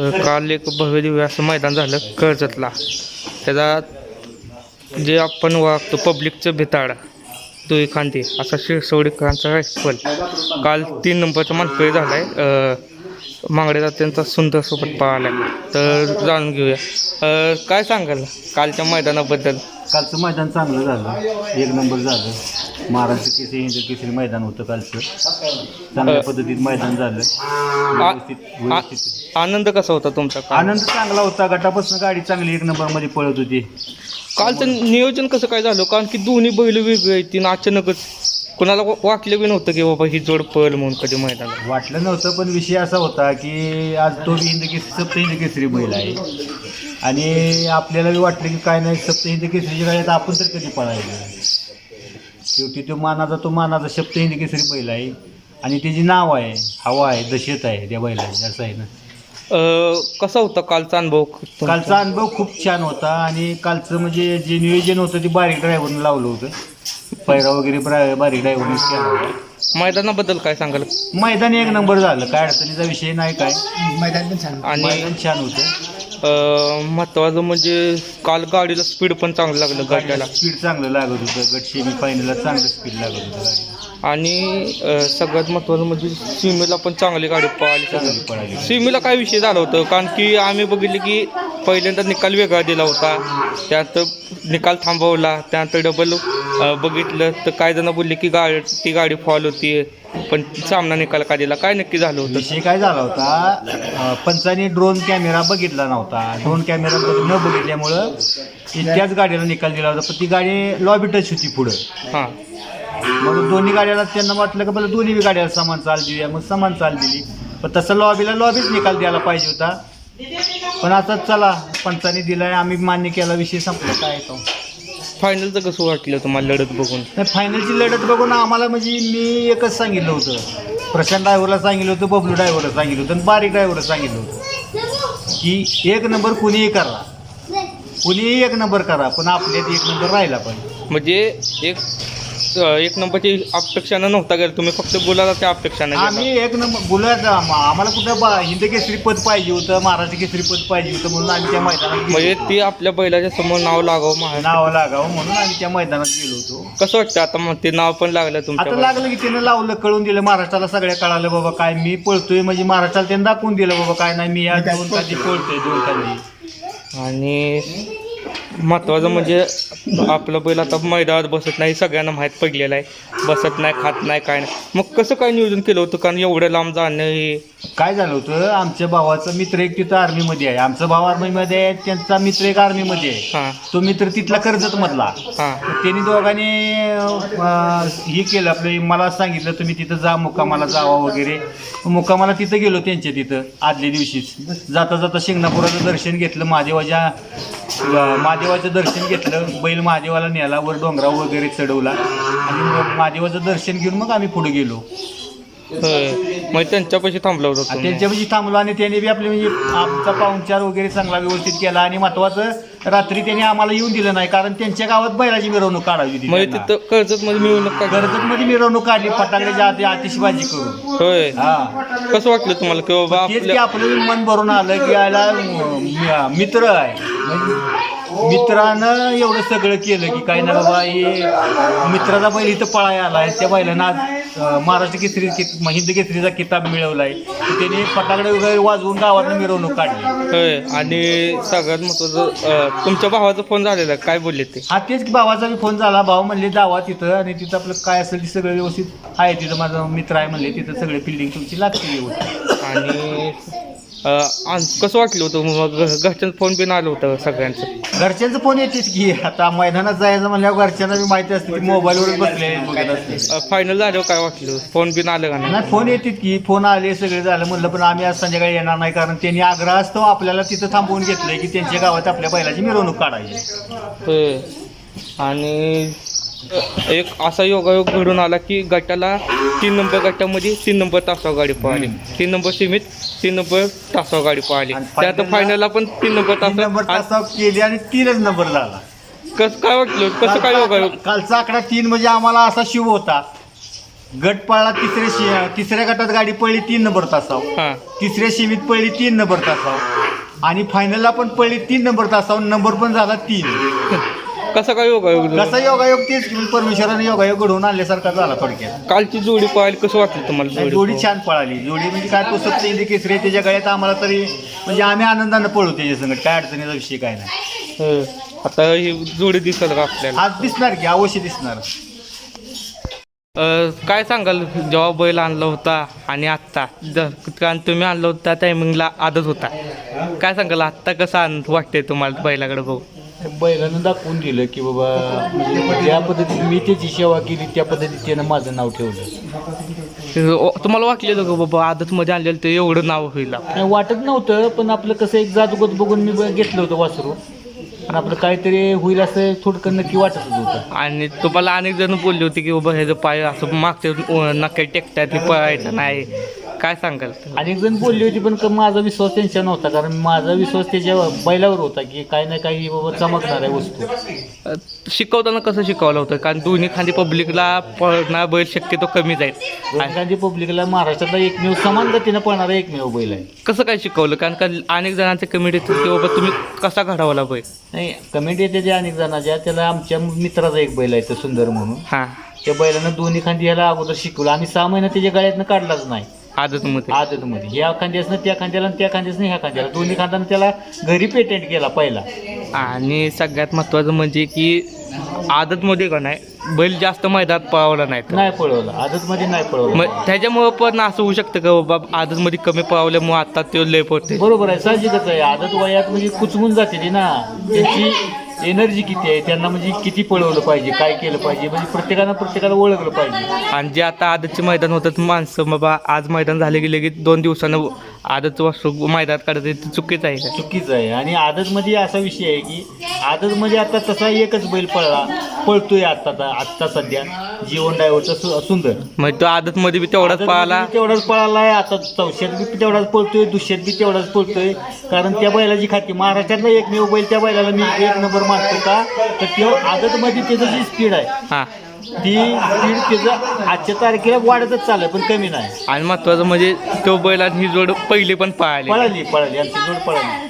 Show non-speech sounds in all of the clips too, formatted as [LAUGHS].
काल एक भव्य दिव्य असं मैदान झालं कर्जतला. त्याचा जे आपण वागतो पब्लिकचं भिताड दुई एखादी असा शिरसवडीकरांचा रायफल काल तीन नंबरचा मानकरी झाला आहे मांगडे त्यांचा सुंदर सोबत पाहिला तर जाणून घेऊया. काय सांगाल कालच्या मैदानाबद्दल? कालचं मैदान चांगलं झालं. एक नंबर झालं. महाराष्ट्र केसरी हिंद केसरी मैदान होतं कालचं. चांगल्या पद्धतीत मैदान झालं. व्यवस्थित व्यवस्थित. आनंद कसा होता तुमचा काल? आनंद चांगला होता. गटापासून गाडी चांगली एक नंबरमध्ये पळत होती. कालचं नियोजन कसं काय झालं? कारण की दोन्ही बैल वेगळे आहेत. तीन अचानकच कोणाला वा- वाटलं बी नव्हतं की बाबा ही जोड पळ म्हणून कधी मैदानात. वाटलं नव्हतं पण विषय असा होता की आज तो बी हिंद केसरी सप्त हिंद केसरी बैल आहे. आणि आपल्याला बी वाटलं की काय नाही सप्त हिंद केसरीच्या गाड्यात आपण तर कधी पळायचं शेवटी तो मानाचा तो मानाचा सप्त हिंद केसरी बैल आहे. आणि त्याची नाव आहे हवा आहे दशेत आहे त्या बैलाची असं आहे ना. अं, कसा होता कालचा अनुभव? तुमचा? कालचा अनुभव खूप छान होता आणि कालचं म्हणजे जे नियोजन होतं ते बारीक ड्रायव्हरनं लावलं होतं. पैरा वगैरे ब्रा- बारीक ड्रायव्हरनेच केला. मैदानाबद्दल काय सांगाल? मैदान एक नंबर झालं. काय अडचणीचा विषय नाही काय? आणि मैदान छान होतं. अं, महत्वाचं म्हणजे काल गाडीला स्पीड पण चांगलं लागलं गाड्याला स्पीड चांगलं लागत होतं. गट सेमी फायनलला चांगलं स्पीड लागत होतं. गाडीला. आणि अं, सगळ्यात महत्वाचं म्हणजे सीमेला पण चांगली गाडी पळाली सीमेला काय विषय झाला होतं? कारण की आम्ही बघितले की पहिल्यांदा निकाल वेगळा दिला होता. त्यानंतर निकाल थांबवला त्यानंतर डबल बघितलं. तर काही जण बोलले की गाडी ती गाडी फॉल होती. पण सामना निकाल का दिला? काय नक्की झालं होतं? विषय काय झाला होता? अं, पंचाने ड्रोन कॅमेरा बघितला नव्हता. ड्रोन कॅमेरा न बघितल्यामुळं ती त्याच गाडीला निकाल दिला होता. पण ती गाडी लॉबी टच होती पुढं. हां. मग दोन्ही गाड्याला त्यांना वाटलं की बरं दोन्ही गाड्याला समान चाल देऊया मग समान चाल दिली पण तसं लॉबीला लॉबीच निकाल द्यायला पाहिजे होता. पण आता चला पंचाने दिलाय. आम्ही मान्य केला विषय संपला. काय तो? फायनलचं कसं वाटलं तुम्हाला लढत बघून? नाही फायनलची लढत बघून आम्हाला म्हणजे मी एकच सांगितलं होतं. प्रशांत ड्रायव्हरला सांगितलं होतं बबलू ड्रायव्हरला सांगितलं होतं आणि बारीक ड्रायव्हरला सांगितलं होतं. की एक नंबर कुणीही करा. कुणीही एक नंबर करा पण आपल्यात एक नंबर राहिला पाहिजे. म्हणजे एक एक नंबरची अपेक्षानं नव्हता गेला तुम्ही फक्त बोलायला त्या अपेक्षानं गेला. आम्ही एक नंबर बोलायचं. आम- आम्हाला कुठं बा हिंद केसरी पद पाहिजे होतं महाराष्ट्र केसरी पद पाहिजे होतं म्हणून आम्ही त्या मैदानात म्हणजे गेलो ती आपल्या बैलाच्या समोर नाव लागावं नाव लागावं म्हणून आम्ही त्या मैदानात गेलो होतो. कसं वाटतं आता मग ते नाव पण लागलं आता तुमच्या लागलं की त्यानं लावलं कळून दिलं. महाराष्ट्राला सगळ्या कळालं बाबा काय मी पळतोय म्हणजे महाराष्ट्राला त्यानं दाखवून दिलं बाबा काय नाही मी या दोन खाली पळतोय? दोन खाली आणि महत्वाचं म्हणजे आपलं बैल आता मैदानात बसत नाही सगळ्यांना माहीत पडलेलं आहे. बसत नाही खात नाही काय नाही. मग कसं काय नियोजन केलं होतं? कारण एवढं लांब जाणं हे काय झालं होतं? आमच्या भावाचा मित्र एक तिथं आर्मीमध्ये आहे. आमचा भाव आर्मीमध्ये आहे त्यांचा मित्र एक आर्मीमध्ये आहे. हां. तो मित्र तिथला कर्जत मधला हां त्यांनी दोघांनी अं, हे केलं आपलं. मला सांगितलं तुम्ही तिथं जा मुक्कामाला जावा वगैरे. मुक्कामाला तिथं गेलो त्यांच्या तिथं आदल्या दिवशीच. जाता जाता शिंगणापुराचं दर्शन घेतलं महादेवाच्या अं, महादेवाचं दर्शन घेतलं बैल महादेवाला नेला वर डोंगरावर वगैरे चढवला. आणि मग महादेवाचं दर्शन घेऊन मग आम्ही पुढे गेलो. होय. मग त्यांच्यापाशी थांबलं होतं आणि तुम्ही. त्यांच्यापाशी थांबलो आणि त्यांनी बी आपले म्हणजे आमचा पाहुणचार वगैरे चांगला व्यवस्थित केला आणि महत्वाचं रात्री त्यांनी आम्हाला येऊन दिलं नाही कारण त्यांच्या गावात बैलाची मिरवणूक काढावी होती म्हणजे त्यांना. तिथं कर्जत मध्ये काय मिरवणूक काढली फटाकड्याच्या आधी आतिषबाजी करून. होय. हा. कसं वाटलं तुम्हाला की बाबा तेच की आपल्या आपलं मन भरून आलं की याला मी- मित्र आहे. म्हणजे मित्रानं एवढं सगळं केलं की काही ना बाबा हे मित्राचा बैल इथं पळायला आलाय. त्या बैलानं आज अं, महाराष्ट्र केसरी कि- हिंद केसरीचा किताब मिळवलाय. त्याने फटाकडे वगैरे वाजवून गावातनं मिरवणूक काढली. होय आणि सगळ्यात महत्वाचं अं, तुमच्या भावाचा फोन झालेला काय बोलले ते? हा तेच की भावाचा बी फोन झाला. भाऊ म्हणले जावा तिथं आणि तिथं आपलं काय असेल ते सगळं व्यवस्थित आहे तिथं. माझा मित्र आहे म्हणले तिथं सगळे फिल्डिंग तुमची लागते. व्यवस्थित आणि कसं वाटलं होतं? मग घरच्यांचं फोन बिन आलं होतं सगळ्यांचं. घरच्यांचं फोन येतेच की आता मैदानात जायचं म्हणल्यावर घरच्यांना बी माहिती असते की मोबाईलवरच बसले बघत असते. फायनल झाल्यावर काय वाटलं? फोन बिन आलं का नाही? नाही फोन येतात की फोन आले सगळे झालं म्हणलं पण आम्ही आज संध्याकाळी येणार नाही कारण त्यांनी आग्रहास्तव आपल्याला तिथं थांबवून घेतलंय की त्यांच्या गावात आपल्या बैलाची मिरवणूक काढायची. आणि एक असा योगायोग घडून आला की गटाला तीन नंबर गटामध्ये तीन नंबर तासावर गाडी पळाली. तीन नंबर सीमित तीन नंबर तासावर गाडी पळाली. आणि त्यात final ला- फायनलला पण तीन नंबर तीन नंबर तास तासावर केली आणि तीनच नंबर झाला कसं काय वाटलं? कसं काय योगायोग? कालचा आकडा तीन म्हणजे आम्हाला असा शुभ होता. गट पळला तिसऱ्या शे तिसऱ्या गटात गाडी पळली तीन नंबर तासाव हां. तिसऱ्या सेमीत पळली तीन नंबर तासाव आणि फायनलला पण पळली तीन नंबर तासाव नंबर पण झाला तीन. [LAUGHS] कसं काय योगा योग कसा योगायोग तेच की परमेश्वराने योगायोग घडवून आणल्यासारखा झाला थोडक्यात. कालची जोडी पाहायला कसं वाटलं तुम्हाला जोडी छान पळाली. जोडी म्हणजे काय तो सप्त इंदी केसरी आहे, त्याच्या गळ्यात आम्हाला तरी म्हणजे आम्ही आनंदानं पळू त्याच्या संगत काय अडचणीचा विषय काय नाही. हं. आता ही जोडी दिसत का आपल्याला? आज दिसणार की अवश्य दिसणार. अं, काय सांगाल? जेव्हा बैल आणला होता आणि आत्ता ज- कारण तुम्ही आणलं होतं टायमिंगला आदत होता. काय सांगाल? आत्ता कसं आनंद वाटते तुम्हाला बैलाकडे बघू बैलानं दाखवून दिलं की बाबा म्हणजे ज्या पद्धतीने मी त्याची सेवा केली त्या पद्धतीने त्यानं माझं नाव ठेवलं. तुम्हाला वाटलेलं का बाबा आदतमध्ये आणलेलं ते एवढं नाव होईल? नाही वाटत नव्हतं पण आपलं कसं एक जादूगत बघून मी ब- घेतलं होतं वासरू. पण आपलं काहीतरी होईल असं थोडकं नक्की वाटतच होतं. आणि तुम्हाला अनेक जण बोलले होते की बाबा ह्याचं पाय असं मागच्या नक्की टेकतात ते पळायचं नाही. काय सांगाल अनेक जण बोलली होती पण क- माझा विश्वास त्यांच्या नव्हता कारण माझा विश्वास त्याच्या बैलावर होता की काही ना काही बाबा चमकणार आहे वस्तू. अ, शिकवताना कसं शिकवलं होतं कारण दोन्ही खांदी पब्लिकला पळणार बैल शक्यतो कमीच आहेत आणि गांधी पब्लिकला महाराष्ट्रातला एकमेव समान गतीनं पळणारा एकमेव बैल आहे. कसं काय शिकवलं? कारण का अनेक जणांचे कमिटी की बाबा तुम्ही कसा घडवला बैल? नाही कमेंट येते त्या अनेक जणांच्या त्याला आमच्या मित्राचा एक बैल आहे तो सुंदर म्हणून. हां. त्या बैलानं दोन्ही खांदी ह्याला अगोदर शिकवलं. आम्ही सहा महिने त्याच्या गळ्यातनं काढलाच नाही. आदतमध्ये. आदतमध्ये. ह्या खांद्यासनं त्या खांद्याला आणि त्या खांद्यासनं ह्या खांद्याला. दोन्ही खांद्यानं त्याला घरी पेटेंट केला पहिला. आणि सगळ्यात महत्त्वाचं म्हणजे की आदतमध्ये का नाही बैल जास्त मैदानात पळवला नाही. नाही पळवलं. आदतमध्ये नाही पळवलं. मग त्याच्यामुळं पण असं होऊ शकतं का बाबा आदतमध्ये कमी पळवल्यामुळे आता ते लय पडते बरोबर आहे. साहजिकच आहे. आदत वयात म्हणजे कुचमून जाते ती ना. त्यांची एनर्जी किती आहे? त्यांना म्हणजे किती पळवलं पाहिजे? काय केलं पाहिजे? म्हणजे प्रत्येकानं प्रत्येकाला ओळखलं पाहिजे. आणि जे आता आजचे मैदान होतात माणसं बाबा आज मैदान झाले की लगेच दोन दिवसानं आदतचं वासरू मैदानात काढत ते चुकीचं आहे. का चुकीचं आहे. आणि आदतमध्ये असा विषय आहे की आदतमध्ये आता तसा एकच बैल पळला पळतोय आता आता आत्ता सध्या. जीवन डायव्हरचा सु- सुंदर. मग तो आदतमध्ये बी तेवढाच पळाला. तेवढाच पळाला आहे आता चौशात बी तेवढाच पळतोय दुसऱ्यात बी तेवढाच पळतोय. कारण त्या बैलाची खाती महाराष्ट्रातला एकमेव बैल त्या बैलाला मी एक नंबर मानतो का? तर तो आदतमध्ये त्याचं जी स्पीड आहे हां. ती स्पीड त्याचं आजच्या तारखेला वाढतच चाललं पण कमी नाही. आणि महत्त्वाचं म्हणजे तो बैल आणि ही जोड पहिली पण पळाली. पळाली पळाली. आमची जोड पळाली.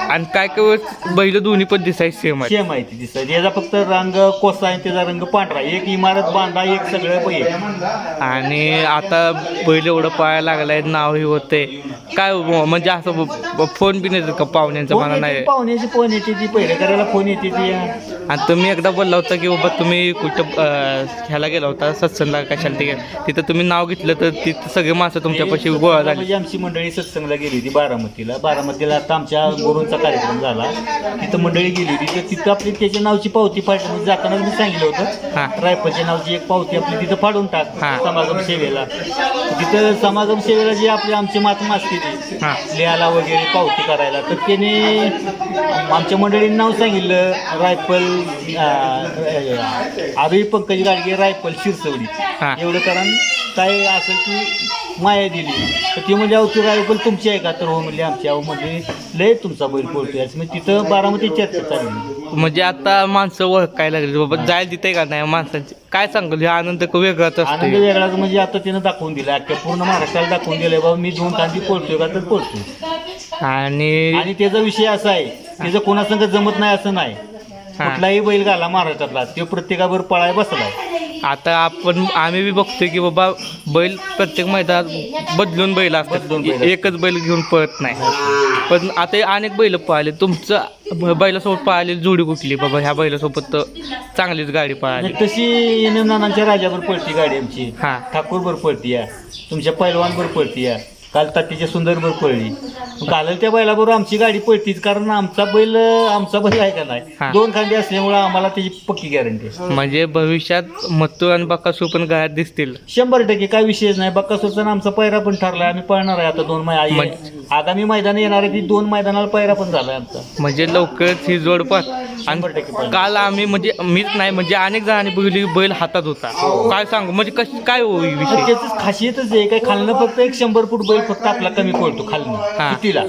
आणि काय काय बैल दोन्ही पण दिसायचे सेम आहे सेम आहे ती दिसत याचा फक्त रंग कोसा आहे त्याचा रंग पांढरा. एक इमारत बांधा एक सगळं एक आणि आता बैल एवढं पळायला लागलाय नावही होते काय म्हणजे असं फोन बी नाही का पाहुण्यांचं? मला नाही. पाहुण्याची फोन येते ती पहिल्या करायला फोन येते ती. आणि तुम्ही एकदा बोलला होता की बाबा तुम्ही कुठं ह्याला गेला होता सत्संगला कशाला ते तिथं तुम्ही नाव घेतलं तर तिथं सगळे माणसं तुमच्यापाशी गोळा झाली. म्हणजे आमची मंडळी सत्संगला गेली होती बारामतीला. बारामतीला आता आमच्या गुरूंचा कार्यक्रम झाला. तिथं मंडळी गेली होती. तर तिथं आपली त्याच्या नावची पावती फाडली. म्हणजे जाताना मी सांगितलं हा. होतं रायफलच्या नावची एक पावती आपली तिथं फाडून टाक. हा. समागम सेवेला. तिथं समागम सेवेला जे आपले आमचे महात्मा असतील हां. लिहायला वगैरे पावती करायला. तर त्याने आमच्या मंडळीने नाव सांगितलं. रायफल आरोही पंकज गाडगे रायफल शिरसवडी. हा. एवढं कारण काय असेल की माया दिली. तर ती म्हणजे अहो ती रायफल तुमची आहे का? तर हो म्हणजे आमची अहो म्हणजे लय तुमचा बैल पळतोय. असं म्हणजे तिथं बारामती चर्चा चालली म्हणजे आता माणसं ओळखायला लागली. बाबा जायला तिथे का नाही? माणसांची काय सांगल? हे आनंद क- वेगळाच आनंद असतो वेगळाच म्हणजे आता तिनं दाखवून दिला. अख्ख्या पूर्ण महाराष्ट्राला दाखवून दिलंय. बाबा मी दोन कांदी पळतोय का तर पळतोय. आणि आणि त्याचा विषय असा आहे. त्याचं कोणासंग जमत नाही असं नाही. हा. कुठलाही बैल घाला महाराष्ट्रातला. तो प्रत्येकावर पळाय बसलाय. आता आपण आम्ही बी बघतोय की बाबा बैल प्रत्येक मैदानात बदलून बैल असतात. एकच बैल घेऊन पळत नाही. पण आता अनेक बैल पळाले. तुमचं बैलासोबत पळालेली जोडी कुठली? बाबा ह्या बैलासोबत तर चांगलीच गाडी पळाली. तशी नानांच्या राजावर पळती गाडी आमची. हा. ठाकूरभर पळती या. तुमच्या पैलवानभर पळती या. काल तातीच्या सुंदरभर पळली. काल त्या बैलाबरोबर आमची गाडी पळतीच कारण आमचा बैल आमचा बैल आहे का हा. नाही दोन खांदे असल्यामुळं आम्हाला त्याची पक्की गॅरंटी. म्हणजे भविष्यात मत्तू आणि बकासू पण गायत दिसतील. शंभर टक्के काय विषयच नाही. बक्कासूरचा आमचा पैरा पण ठरलाय आम्ही पळणार आहे आता दोन मै आगामी मैदान येणार आहे ती दोन मैदानाला पैरा पण झालाय आमचा. म्हणजे लवकरच ही जोड पण टक्के आणि. काल आम्ही म्हणजे मीच नाही म्हणजे अनेक जणांनी बघितली बैल हातात होता. काय सांगू? म्हणजे कशी काय हो ही विषय? त्याच खासियतच आहे काय खालनं फक्त एक शंभर फूट बैल फक्त आपला कमी पडतो खालनं हा. सुट्टीला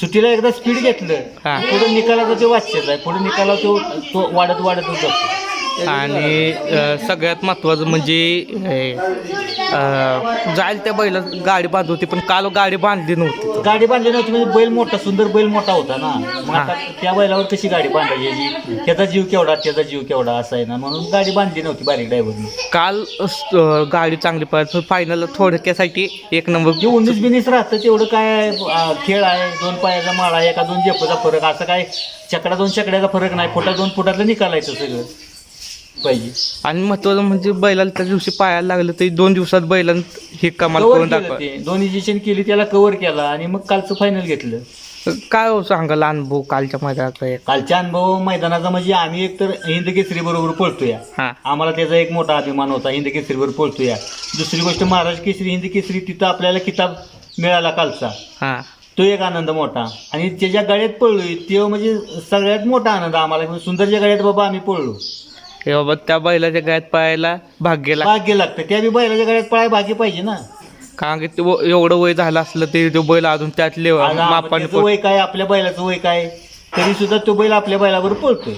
सुट्टीला एकदा स्पीड घेतलं हा. पुढे निकालाचा ते वाच्यच आहे पुढे निकाला तो तो वाढत वाढतच जातो आणि सगळ्यात महत्त्वाचं म्हणजे जायला त्या बैला गाडी बांधली होती पण काल गाडी बांधली नव्हती. गाडी बांधली नव्हती म्हणजे बैल मोठा सुंदर बैल मोठा होता ना. मग आता त्या बैलावर कशी गाडी बांधायची? याची? त्याचा जीव केवढा त्याचा जीव केवढा असा आहे ना. म्हणून गाडी बांधली नव्हती बारीक ड्रायव्हरने काल अ, गाडी चांगली पाहिजे फायनल थोडक्यासाठी एक नंबर जे उन्नीस बिनीस राहतं तेवढं काय अं, खेळ आहे दोन पायाचा माळा आहे, एका दोन जेपचा फरक असं काय चकडा दोन चकड्याचा फरक नाही. फुटा दोन फुटातलं निकालायचं सगळं. पाहिजे आणि महत्त्वाचं म्हणजे बैलाला त्या दिवशी पायाला लागलं तरी दोन दिवसात बैलानं हे कमाल करून केलं दाखवा. ते. दोन इंजेक्शन केली त्याला कव्हर केला आणि मग कालचं फायनल घेतलं. काय हो सांगाल अनुभव कालच्या मैदानाचा एक. कालचा अनुभव मैदानाचा म्हणजे आम्ही एक तर हिंद केसरी बरोबर पळतोय. हां. आम्हाला त्याचा एक मोठा अभिमान होता हिंद केसरीवर पळतोय. दुसरी गोष्ट महाराज केसरी हिंद केसरी तिथं आपल्याला किताब मिळाला कालचा. हां. तो एक आनंद मोठा. आणि त्याच्या गाड्यात पळलोय तो म्हणजे सगळ्यात मोठा आनंद आम्हाला. म्हणजे सुंदरच्या गाड्यात बाबा आम्ही पळलो. हे बाबा त्या बैलाच्या गायत पायाला भाग्य लागतं. भाग्य लागतं. त्या बी बैलाच्या गाड्यात पळाय भाग्य पाहिजे ना. कारण की ते व- एवढं वय झालं असलं तरी तो बैल अजून त्यात लेव आज आप- मापाने त्याचं वय काय? आपल्या बैलाचं वय काय? तरी सुद्धा तो बैल आपल्या बैलावर पळतोय.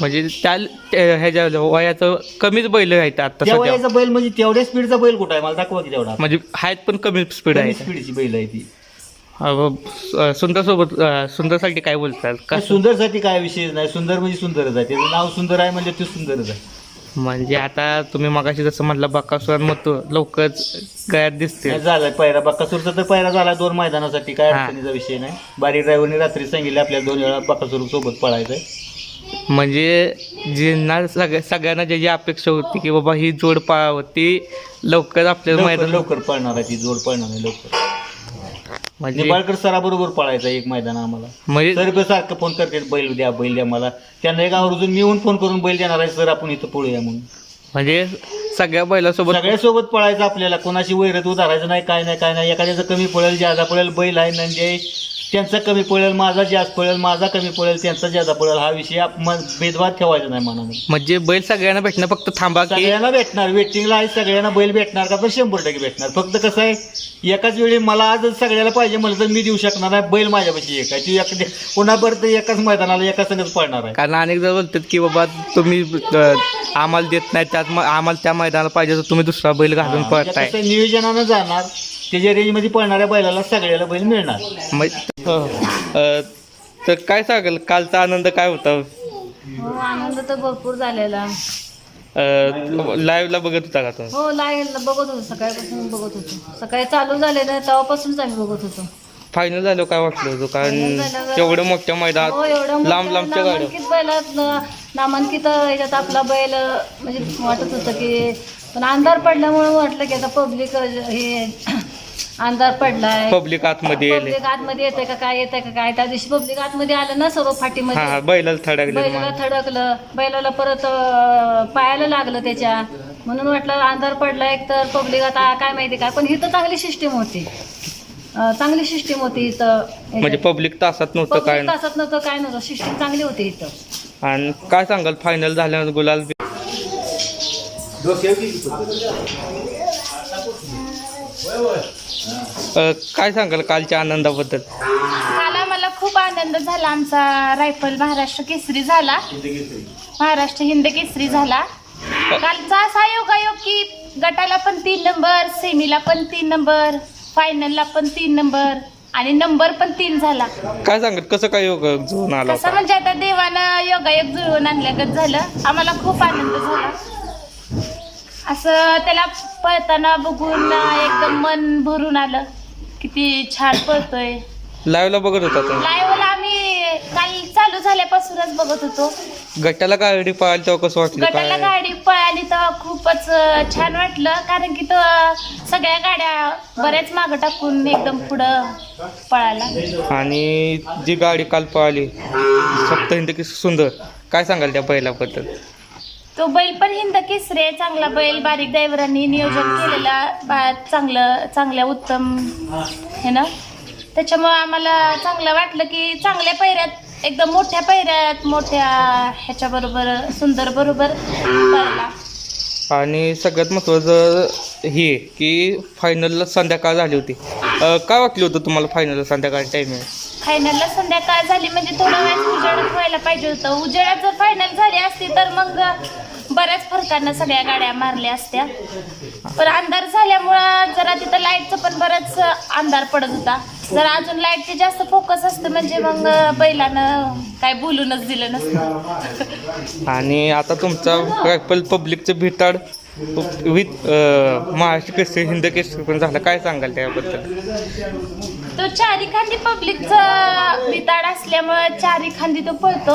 म्हणजे त्या त्या- ह्याच्या वयाचं कमीच बैल आहेत आता त्या सध्या. वयाचा बैल म्हणजे तेवढ्या स्पीडचा बैल कुठं आहे? मला दाखवा की तेवढा. म्हणजे आहेत पण कमी स्पीड आहे स्पीडची बैल आहे ती. सुंदर सोबत सुंदरसाठी काय बोलताल? का काय सुंदरसाठी काय विषय नाही. सुंदर म्हणजे सुंदरच आहे. त्याचं नाव सुंदर आहे म्हणजे ते सुंदरच आहे. म्हणजे आता तुम्ही मगाशी जसं म्हटलं बकासुरान मत लवकरच गळ्यात दिसते झालाय पायरा बक्कासूरचा तर पायरा झाला दोन मैदानासाठी. काय. अडचणीचा विषय नाही. बारीक ड्रायव्हरने रात्री सांगितले आपल्याला दोन वेळा बक्कासूर सोबत पळायचंय म्हणजे ज्यांना सगळ्या सगळ्यांना ज्याची अपेक्षा होती की बाबा ही जोड पाळावं ती लवकर आपल्याला मैदान लवकर पळणार आहे ती जोड पळणार आहे लवकर. म्हणजे निंबाळकर सराबरोबर पळायचा एक मैदान आम्हाला. म्हणजे सर सारखं फोन करते बैल द्या बैल द्या मला. त्यांना एक आवर्जून मी येऊन फोन करून बैल देणार आहे सर आपण इथं पळूया म्हणून. म्हणजे सगळ्या बैलासोबत सगळ्यासोबत पळायचं आपल्याला. कोणाशी वैरत उधारायचं नाही काय नाही काय नाही. एखाद्याचं कमी पळेल ज्यादा पळेल बैल आहे नंदी आहे. त्यांचा कमी पळेल माझा जास्त पळेल माझा कमी पळेल त्यांचा ज्यादा पळेल हा विषय आप- भेदभाव ठेवायचा नाही मनामध्ये म्हणजे बैल सगळ्यांना भेटणं फक्त थांबा की सगळ्यांना भेटणार वेटिंगला आहे सगळ्यांना बैल भेटणार का? तर शंभर टक्के भेटणार. फक्त कसं आहे एकाच वेळी मला आजच सगळ्याला पाहिजे म्हणलं तर मी देऊ शकणार नाही बैल माझ्यापाशी एक आहे. ती एक तर एकाच मैदानाला एका संगच पळणार आहे. कारण अनेक जण बोलतात की बाबा तुम्ही अ, आम्हाला देत नाही त्यात म- आम्हाला त्या मैदानाला पाहिजे तर तुम्ही दुसरा बैल घालून हा, पळताय. कसं आहे, नियोजनानं जाणार. त्याच्या रेंजमध्ये पळणाऱ्या बैलाला सगळ्याला बैल मिळणार. मग- हो. अ, तर काय सांगाल? कालचा आनंद काय होता? हो आनंद तर भरपूर झालेला. लाईव्हला बघत होता का तुम्ही? हो लाईव्ह बघत होतो. सकाळपासून बघत होतो. सकाळी चालू झाले ना तेव्हापासूनच आम्ही बघत होतो. फायनल झालं काय वाटलं होतं? कारण झालं- एवढं मोठ्या हो मैदानात एवढं लांब लांबच्या गाड्या. नामांकित बैलात न- नामांकित ह्याच्यात आपला बैल म्हणजे वाटत होतं की पण अंधार पडल्यामुळे वाटलं की आता पब्लिक हे अंधार पडलाय. पब्लिक आतमध्ये पब्लिक आतमध्ये येते का काय येते का काय? त्या दिवशी पब्लिक आतमध्ये आलं ना सर्व हा फाटीमध्ये. हा बैलाला थडकले बैलाला थडकलं. बैलाला परत अं, पायाला लागलं त्याच्या. म्हणून वाटलं अंधार पडला एक तर पब्लिक आता काय माहिती काय पण इथं चांगली सिस्टीम होती. अं, चांगली सिस्टीम होती इथं. म्हणजे पब्लिक तासात नव्हतं काय? पब्लिक तासात नव्हतं काय नव्हतं. सिस्टीम चांगली होती इथं. आणि काय सांगाल फायनल झाल्यानंतर गुलाल बी- अ, काय सांगाल कालच्या आनंदाबद्दल? काल आम्हाला खूप आनंद झाला. आमचा रायफल महाराष्ट्र केसरी झाला. महाराष्ट्र हिंद केसरी झाला. कालचा असा योगायोग की गटाला पण तीन नंबर सेमीला पण तीन नंबर फायनलला पण तीन नंबर आणि नंबर पण तीन झाला. काय सांगाल? कसं काय योग जुळून आला कसं म्हणजे आता देवानं योगायोग जुळवून आणल्यागत झालं. आम्हाला खूप आनंद झाला. असं त्याला पळताना बघून एकदम मन भरून आलं. किती छान पळतोय. लाईव्हला बघत होता तुम्ही लाईव्हला आम्ही काल चालू झाल्यापासूनच बघत होतो. गटाला गाडी पाहायला तेव्हा कसं वाटलं? गटाला काय? गाडी पळाली तर खूपच छान वाटलं. कारण की तो सगळ्या गाड्या बऱ्याच मागं टाकून एकदम पुढं पळाला. आणि जी गाडी काल पळाली सप्तहिंद की सुंदर काय सांगाल त्या बैलाबद्दल? तो बैल पण हिंद केसरी आहे. चांगला बैल बारीक ड्रायव्हरांनी नियोजन केलेला बा चांगलं चांगल्या उत्तम हे. ना? त्याच्यामुळं आम्हाला चांगलं वाटलं की चांगल्या पैऱ्यात एकदम मोठ्या पैऱ्यात मोठ्या ह्याच्याबरोबर सुंदर बरोबर पळाला आणि सगळ्यात महत्त्वाचं हे की फायनलला संध्याकाळ झाली होती. अ, काय वाटलं होतं तुम्हाला फायनलला संध्याकाळ टायमिंग फायनलला संध्याकाळ झाली म्हणजे थोडा वेळ उजेडात व्हायला पाहिजे होतं. उजेडात जर फायनल झाली असती तर मग बऱ्याच फरकानं सगळ्या गाड्या मारल्या असत्या. पण अंधार झाल्यामुळं जरा तिथं लाईटचं पण बरंच अंधार पडत होता. जर अजून लाईटचे जास्त फोकस असतं म्हणजे मग बैलानं काय बोलूनच दिलं नसतं. आणि आता तुमचा रायफल पब्लिकचं भिताड विथ महाराष्ट्र केसरी हिंद केसरी पण झालं. काय सांगाल त्याबद्दल? तो चारी खांदी पब्लिकचा बिताड असल्यामुळं चारी खांदी तो पळतो.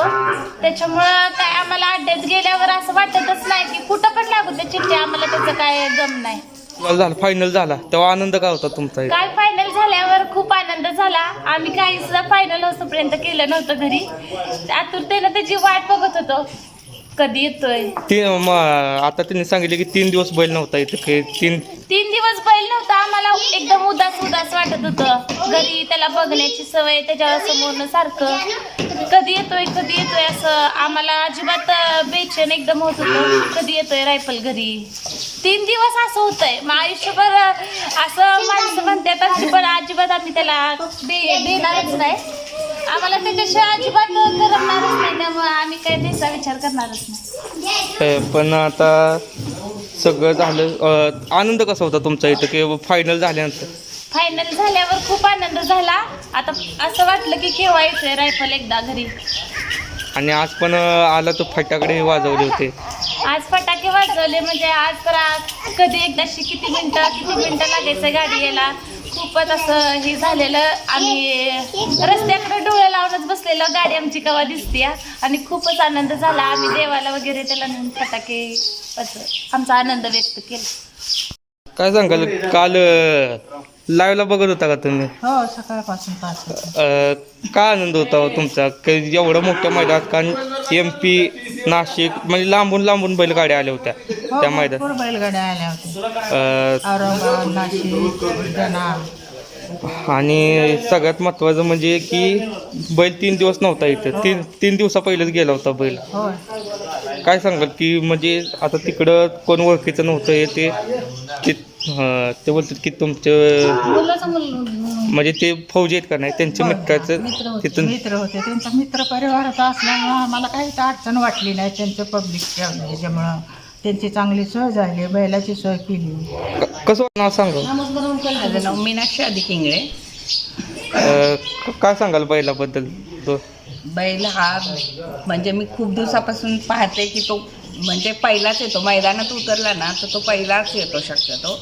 त्याच्यामुळं काय आम्हाला अड्ड्यात गेल्यावर असं वाटतच नाही की कुठं पण लागू त्या चिठ्ठी आम्हाला त्याचं काय गम नाही. झालं फायनल झाला. तेव्हा आनंद काय होता तुमचा काल फायनल झाल्यावर खूप आनंद झाला. आम्ही काही सुद्धा फायनल होतोपर्यंत केलं नव्हतं घरी. आतुरतेनं त्याची वाट बघत होतो. कधी येतोय? ती म, आता त्यांनी सांगितले की तीन दिवस बैल नव्हता इथं तीन तीन दिवस बैल नव्हता आम्हाला एकदम उदास उदास वाटत होतं. घरी त्याला बघण्याची सवय त्याच्या समोरनं सारखं. कधी येतोय कधी येतोय असं आम्हाला अजिबात अं, बेचैन एकदम होत होतं. कधी येतोय रायफल घरी? तीन दिवस असं होतंय. मग आयुष्यभर अं, असं माणसं म्हणतात अशी पण अजिबात आम्ही त्याला दे देणारच नाही. आम्हाला त्याच्याशिवाय अजिबात करणारच नाही. त्यामुळे आम्ही काही त्याचा विचार करणारच नाही. पण आता सगळं झालं अ, आनंद कसा होता तुमचा इथं? की फायनल झाल्यानंतर? फायनल झाल्यावर खूप आनंद झाला. आता असं वाटलं की केव्हा येतोय रायफल एकदा घरी. आणि आज पण अ, आला तो फटाकडे वाजवले होते. आज फटाके वाजवले म्हणजे आज तर आज कधी एकदाशी किती मिनटं किती मिनटं लागायचं गाडी यायला. खूपच असं हे झालेलं. आम्ही रस्त्याकडे डोळे लावूनच बसलेलं. गाडी आमची कवा दिसते आणि खूपच आनंद झाला. आम्ही देवाला वगैरे त्याला फटाके असं आमचा आनंद व्यक्त केला. काय सांगाल? काल लाईव्हला बघत होता का तुम्ही? हो सकाळपासून पाच वाजता. अ, काय आनंद होता हो तुमचा? की एवढं मोठ्या मैदानात कारण एम पी नाशिक म्हणजे लांबून लांबून बैलगाड्या आल्या होत्या हो त्या मैदान भरपूर बैलगाड्या आल्या होत्या. अ, औरंगाबाद नाशिक बुलढाणा आणि सगळ्यात महत्त्वाचं म्हणजे की बैल तीन दिवस नव्हता इथं. तीन तीन दिवसा पहिलेच गेला होता बैल. काय सांगाल की म्हणजे आता तिकडं कोण ओळखीचं नव्हतं हे ते ते बोलतात की तुमचे मुलाचा मुल म्हणजे ते फौजी आहेत का नाही? त्यांच्या मित्राचं मित्र होते. तिथून मित्र होते. त्यांचा मित्र परिवार होता असल्यामुळं आम्हाला काहीच अडचण वाटली नाही त्यांचं पब्लिकच्या ह्याच्यामुळं त्यांची चांगली सोय झाली बैलाची सोय केली क- कसं नाव सांगा? माझं नाव मीनाक्षी आधी किंगळे. काय सांगाल बैलाबद्दल? तो बैल हा म्हणजे मी खूप दिवसापासून पाहते की तो म्हणजे पहिलाच येतो. मैदानात उतरला ना तर तो पहिलाच येतो शक्यतो.